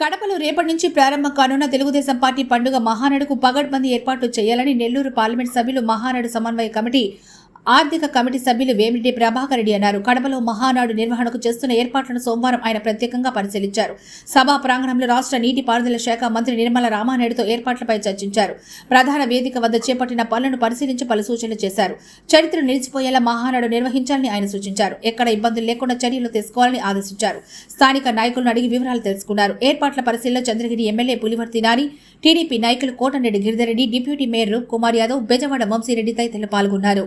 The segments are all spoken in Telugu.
కడపలో రేపటి నుంచి ప్రారంభం కానున్న తెలుగుదేశం పార్టీ పండుగ మహానాడుకు పగడ్బందీ ఏర్పాటు చేయాలని నెల్లూరు పార్లమెంట్ సభ్యులు మహానాడు సమన్వయ కమిటీ ఆర్థిక కమిటీ సభ్యులు వేమిరెడ్డి ప్రభాకర్ రెడ్డి అన్నారు కడపలో మహానాడు నిర్వహణకు చేస్తున్న ఏర్పాట్లను సోమవారం ఆయన ప్రత్యేకంగా పరిశీలించారు సభా ప్రాంగణంలో రాష్ట్ర నీటిపారుదల శాఖ మంత్రి నిర్మల రామానాయుడుతో ఏర్పాట్లపై చర్చించారు ప్రధాన వేదిక వద్ద చేపట్టిన పనులను పరిశీలించి పలు సూచనలు చేశారు చరిత్ర నిలిచిపోయేలా మహానాడు నిర్వహించాలని ఆయన సూచించారు ఎక్కడ ఇబ్బందులు లేకుండా చర్యలు తీసుకోవాలని ఆదేశించారు స్థానిక నాయకులను అడిగి వివరాలు తెలుసుకున్నారు ఏర్పాట్ల పరిశీలన చంద్రగిరి ఎమ్మెల్యే పులివర్తి నాని టీడీపీ నాయకులు గిరిధర్ రెడ్డి డిప్యూటీ మేయర్ కుమార్ యాదవ్ బెజవాడ వంశీరెడ్డి తదితరులు పాల్గొన్నారు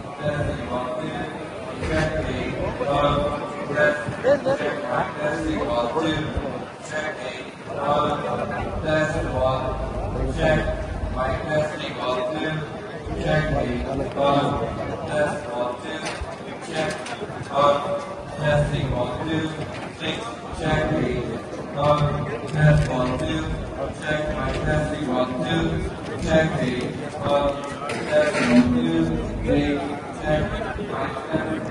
Press, check one, test the two, check eight, wall, test wall, check, mic, test the two, check eight, wall, test wall, two, check, wall, testing one, two, six, check eight, wall, test one, two, check mic, testing one, two, check eight, wall, test one, two, three, check mic,